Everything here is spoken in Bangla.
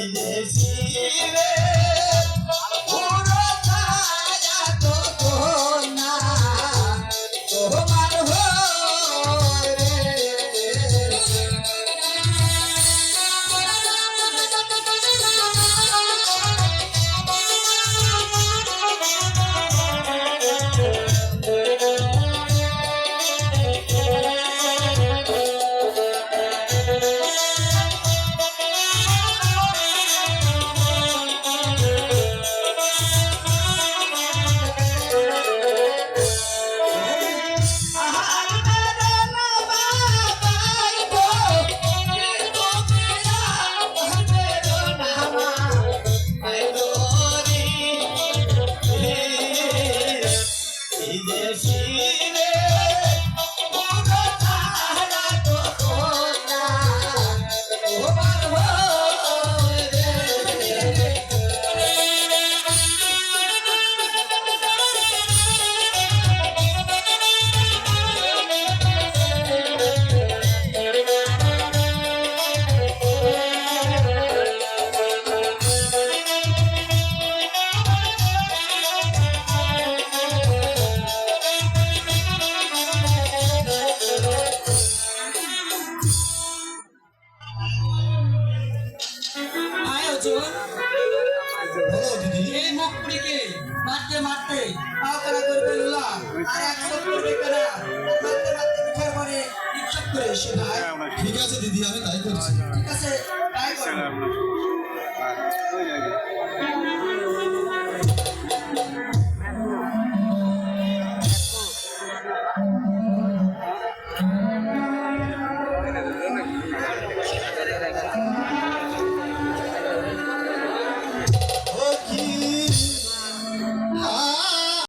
Yine দিদি এই মুখ পুরিকে মারতে করে ফেললাম আর একশো কোটি টাকা মারতে মারতে পিঠার পরে নিক্ষেপ করে এসে ঠিক আছে দিদি আমি তাই করছি। ঠিক আছে তাই করো। হ্যাঁ, জায়গায়।